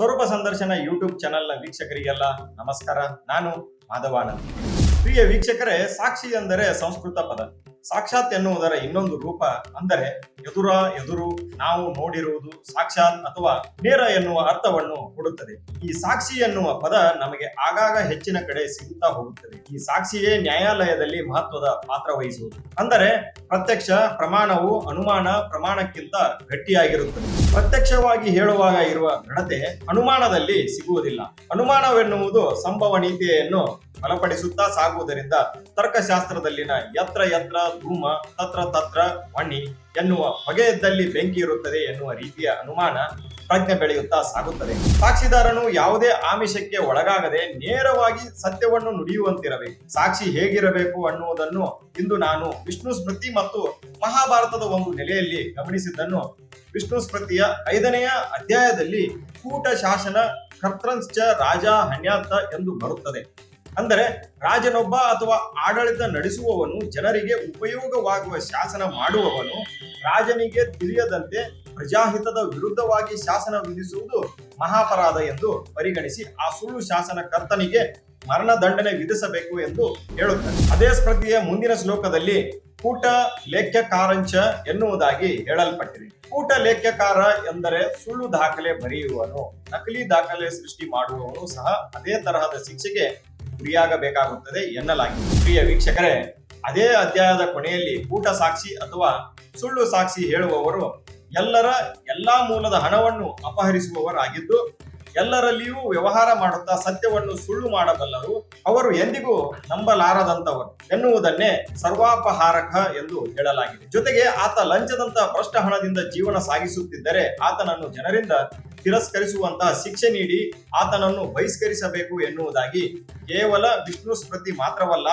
ಸ್ವರೂಪ ಸಂದರ್ಶನ ಯೂಟ್ಯೂಬ್ ಚಾನೆಲ್ನ ವೀಕ್ಷಕರಿಗೆಲ್ಲ ನಮಸ್ಕಾರ. ನಾನು ಮಾಧವಾನಂದ್. ಪ್ರಿಯ ವೀಕ್ಷಕರೇ ಸಾಕ್ಷಿ ಎಂದರೆ ಸಂಸ್ಕೃತ ಪದ. ಸಾಕ್ಷಾತ್ ಎನ್ನುವುದರ ಇನ್ನೊಂದು ರೂಪ ಅಂದರೆ ಎದುರ ಎದುರು ನಾವು ನೋಡಿರುವುದು ಸಾಕ್ಷಾತ್ ಅಥವಾ ನೇರ ಎನ್ನುವ ಅರ್ಥವನ್ನು ಕೊಡುತ್ತದೆ. ಈ ಸಾಕ್ಷಿ ಎನ್ನುವ ಪದ ನಮಗೆ ಆಗಾಗ ಹೆಚ್ಚಿನ ಕಡೆ ಸಿಗುತ್ತಾ ಹೋಗುತ್ತದೆ. ಈ ಸಾಕ್ಷಿಯೇ ನ್ಯಾಯಾಲಯದಲ್ಲಿ ಮಹತ್ವದ ಪಾತ್ರ ವಹಿಸುವುದು. ಅಂದರೆ ಪ್ರತ್ಯಕ್ಷ ಪ್ರಮಾಣವು ಅನುಮಾನ ಪ್ರಮಾಣಕ್ಕಿಂತ ಗಟ್ಟಿಯಾಗಿರುತ್ತದೆ. ಪ್ರತ್ಯಕ್ಷವಾಗಿ ಹೇಳುವಾಗ ಇರುವ ಘಟತೆ ಅನುಮಾನದಲ್ಲಿ ಸಿಗುವುದಿಲ್ಲ. ಅನುಮಾನವೆನ್ನುವುದು ಸಂಭವನೀಯತೆಯನ್ನು ಬಲಪಡಿಸುತ್ತಾ ಸಾಗುವುದರಿಂದ ತರ್ಕಶಾಸ್ತ್ರದಲ್ಲಿನ ಯತ್ರ ಯತ್ರ ಧೂಮ, ತತ್ರ ತತ್ರ ವಣಿ ಎನ್ನುವ ಹೊಗೆಯದ್ದಲ್ಲಿ ಬೆಂಕಿ ಇರುತ್ತದೆ ಎನ್ನುವ ರೀತಿಯ ಅನುಮಾನ ಪ್ರಜ್ಞೆ ಬೆಳೆಯುತ್ತಾ ಸಾಗುತ್ತದೆ. ಸಾಕ್ಷಿದಾರನು ಯಾವುದೇ ಆಮಿಷಕ್ಕೆ ಒಳಗಾಗದೆ ನೇರವಾಗಿ ಸತ್ಯವನ್ನು ನುಡಿಯುವಂತಿರಬೇಕು. ಸಾಕ್ಷಿ ಹೇಗಿರಬೇಕು ಅನ್ನುವುದನ್ನು ಇಂದು ನಾನು ವಿಷ್ಣು ಸ್ಮೃತಿ ಮತ್ತು ಮಹಾಭಾರತದ ಒಂದು ನೆಲೆಯಲ್ಲಿ ಗಮನಿಸಿದ್ದನ್ನು ವಿಷ್ಣು ಸ್ಮೃತಿಯ ಐದನೆಯ ಅಧ್ಯಾಯದಲ್ಲಿ ಕೂಟ ಶಾಸನ ಕರ್ತೃಂಶ್ಚ ರಾಜ ಹನ್ಯಾತ ಎಂದು ಬರುತ್ತದೆ. ಅಂದರೆ ರಾಜನೊಬ್ಬ ಅಥವಾ ಆಡಳಿತ ನಡೆಸುವವನು ಜನರಿಗೆ ಉಪಯೋಗವಾಗುವ ಶಾಸನ ಮಾಡುವವನು ರಾಜನಿಗೆ ತಿಳಿಯದಂತೆ ಪ್ರಜಾಹಿತದ ವಿರುದ್ಧವಾಗಿ ಶಾಸನ ವಿಧಿಸುವುದು ಮಹಾಪರಾಧ ಎಂದು ಪರಿಗಣಿಸಿ ಆ ಸುಳ್ಳು ಶಾಸನ ಕರ್ತನಿಗೆ ಮರಣದಂಡನೆ ವಿಧಿಸಬೇಕು ಎಂದು ಹೇಳುತ್ತಾರೆ. ಅದೇ ಸ್ಮೃತಿಯ ಮುಂದಿನ ಶ್ಲೋಕದಲ್ಲಿ ಕೂಟ ಲೇಖ್ಯಕಾರಂಚ ಎನ್ನುವುದಾಗಿ ಹೇಳಲ್ಪಟ್ಟಿದೆ. ಕೂಟ ಲೇಖ್ಯಕಾರ ಎಂದರೆ ಸುಳ್ಳು ದಾಖಲೆ ಬರೆಯುವನು ನಕಲಿ ದಾಖಲೆ ಸೃಷ್ಟಿ ಮಾಡುವವನು ಸಹ ಅದೇ ತರಹದ ಶಿಕ್ಷೆಗೆ ಗುರಿಯಾಗಬೇಕಾಗುತ್ತದೆ ಎನ್ನಲಾಗಿದೆ. ಪ್ರಿಯ ವೀಕ್ಷಕರೇ, ಅದೇ ಅಧ್ಯಾಯದ ಕೊನೆಯಲ್ಲಿ ಕೂಟ ಸಾಕ್ಷಿ ಅಥವಾ ಸುಳ್ಳು ಸಾಕ್ಷಿ ಹೇಳುವವರು ಎಲ್ಲರ ಎಲ್ಲಾ ಮೂಲದ ಹಣವನ್ನು ಅಪಹರಿಸುವವರಾಗಿದ್ದು, ಎಲ್ಲರಲ್ಲಿಯೂ ವ್ಯವಹಾರ ಮಾಡುತ್ತಾ ಸತ್ಯವನ್ನು ಸುಳ್ಳು ಮಾಡಬಲ್ಲರು, ಅವರು ಎಂದಿಗೂ ನಂಬಲಾರದಂತವರು ಎನ್ನುವುದನ್ನೇ ಸರ್ವಾಪಹಾರಕ ಎಂದು ಹೇಳಲಾಗಿದೆ. ಜೊತೆಗೆ ಆತ ಲಂಚದಂತ ಭ್ರಷ್ಟ ಹಣದಿಂದ ಜೀವನ ಸಾಗಿಸುತ್ತಿದ್ದರೆ ಆತನನ್ನು ಜನರಿಂದ ತಿರಸ್ಕರಿಸುವಂತಹ ಶಿಕ್ಷೆ ನೀಡಿ ಆತನನ್ನು ಬಹಿಷ್ಕರಿಸಬೇಕು ಎನ್ನುವುದಾಗಿ ಕೇವಲ ವಿಷ್ಣು ಸ್ಮೃತಿ ಮಾತ್ರವಲ್ಲ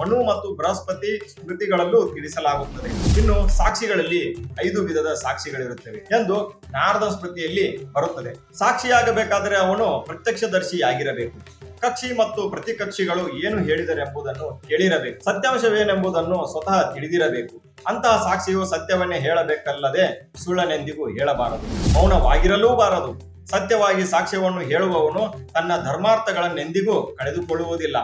ಮನು ಮತ್ತು ಬೃಹಸ್ಪತಿ ಸ್ಮೃತಿಗಳಲ್ಲೂ ತಿಳಿಸಲಾಗುತ್ತದೆ. ಇನ್ನು ಸಾಕ್ಷಿಗಳಲ್ಲಿ ಐದು ವಿಧದ ಸಾಕ್ಷಿಗಳಿರುತ್ತವೆ ಎಂದು ನಾರದ ಸ್ಮೃತಿಯಲ್ಲಿ ಬರುತ್ತದೆ. ಸಾಕ್ಷಿಯಾಗಬೇಕಾದರೆ ಅವನು ಪ್ರತ್ಯಕ್ಷದರ್ಶಿಯಾಗಿರಬೇಕು. ಕಕ್ಷಿ ಮತ್ತು ಪ್ರತಿಕಕ್ಷಿಗಳು ಏನು ಹೇಳಿದರೆ ಎಂಬುದನ್ನು ಕೇಳಿರಬೇಕು. ಸತ್ಯಾಂಶವೇನೆಂಬುದನ್ನು ಸ್ವತಃ ತಿಳಿದಿರಬೇಕು. ಅಂತಹ ಸಾಕ್ಷಿಯು ಸತ್ಯವನ್ನೇ ಹೇಳಬೇಕಲ್ಲದೆ ಸುಳ್ಳನೆಂದಿಗೂ ಹೇಳಬಾರದು. ಮೌನವಾಗಿರಲೂಬಾರದು. ಸತ್ಯವಾಗಿ ಸಾಕ್ಷ್ಯವನ್ನು ಹೇಳುವವನು ತನ್ನ ಧರ್ಮಾರ್ಥಗಳನ್ನೆಂದಿಗೂ ಕಳೆದುಕೊಳ್ಳುವುದಿಲ್ಲ.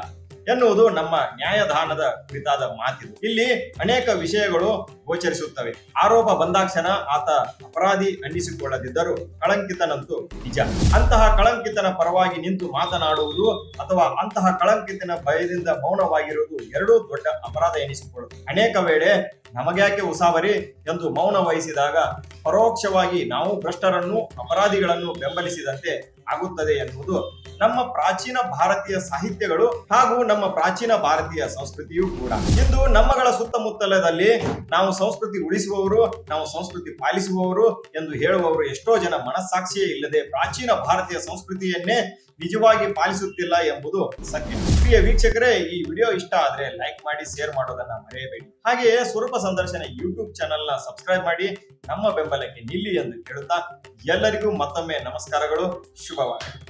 ಎನ್ನುವುದು ನಮ್ಮ ನ್ಯಾಯದಾನದ ಕುರಿತಾದ ಮಾತಿದು. ಇಲ್ಲಿ ಅನೇಕ ವಿಷಯಗಳು ಗೋಚರಿಸುತ್ತವೆ. ಆರೋಪ ಬಂದಾಕ್ಷಣ ಆತ ಅಪರಾಧಿ ಅನ್ನಿಸಿಕೊಳ್ಳದಿದ್ದರೂ ಕಳಂಕಿತನಂತೂ ನಿಜ. ಅಂತಹ ಕಳಂಕಿತನ ಪರವಾಗಿ ನಿಂತು ಮಾತನಾಡುವುದು ಅಥವಾ ಅಂತಹ ಕಳಂಕಿತನ ಭಯದಿಂದ ಮೌನವಾಗಿರುವುದು ಎರಡೂ ದೊಡ್ಡ ಅಪರಾಧ ಎನಿಸಿಕೊಳ್ಳುತ್ತದೆ ಅನೇಕ ವೇಳೆ ನಮಗ್ಯಾಕೆ ಉಸಾವರಿ ಎಂದು ಮೌನ ವಹಿಸಿದಾಗ ಪರೋಕ್ಷವಾಗಿ ನಾವು ಭ್ರಷ್ಟರನ್ನು, ಅಪರಾಧಿಗಳನ್ನು ಬೆಂಬಲಿಸಿದಂತೆ ಆಗುತ್ತದೆ ಎನ್ನುವುದು ನಮ್ಮ ಪ್ರಾಚೀನ ಭಾರತೀಯ ಸಾಹಿತ್ಯಗಳು ಹಾಗೂ ನಮ್ಮ ಪ್ರಾಚೀನ ಭಾರತೀಯ ಸಂಸ್ಕೃತಿಯೂ ಕೂಡ. ಇಂದು ನಮ್ಮಗಳ ಸುತ್ತಮುತ್ತಲದಲ್ಲಿ ನಾವು ಸಂಸ್ಕೃತಿ ಉಳಿಸುವವರು, ನಾವು ಸಂಸ್ಕೃತಿ ಪಾಲಿಸುವವರು ಎಂದು ಹೇಳುವವರು ಎಷ್ಟೋ ಜನ ಮನಸ್ಸಾಕ್ಷಿಯೇ ಇಲ್ಲದೆ ಪ್ರಾಚೀನ ಭಾರತೀಯ ಸಂಸ್ಕೃತಿಯನ್ನೇ ನಿಜವಾಗಿ ಪಾಲಿಸುತ್ತಿಲ್ಲ ಎಂಬುದು ಸತ್ಯ. ಪ್ರಿಯ ವೀಕ್ಷಕರೇ, ಈ ವಿಡಿಯೋ ಇಷ್ಟ ಆದ್ರೆ ಲೈಕ್ ಮಾಡಿ, ಶೇರ್ ಮಾಡೋದನ್ನ ಮರೆಯಬೇಡಿ. ಹಾಗೆಯೇ ಸ್ವರೂಪ ಸಂದರ್ಶನ ಯೂಟ್ಯೂಬ್ ಚಾನೆಲ್ನ ಸಬ್ಸ್ಕ್ರೈಬ್ ಮಾಡಿ, ನಮ್ಮ ಬೆಂಬಲಕ್ಕೆ ನಿಲ್ಲಿ ಎಂದು ಕೇಳುತ್ತಾ ಎಲ್ಲರಿಗೂ ಮತ್ತೊಮ್ಮೆ ನಮಸ್ಕಾರಗಳು, ಶುಭವಾಗಲಿ.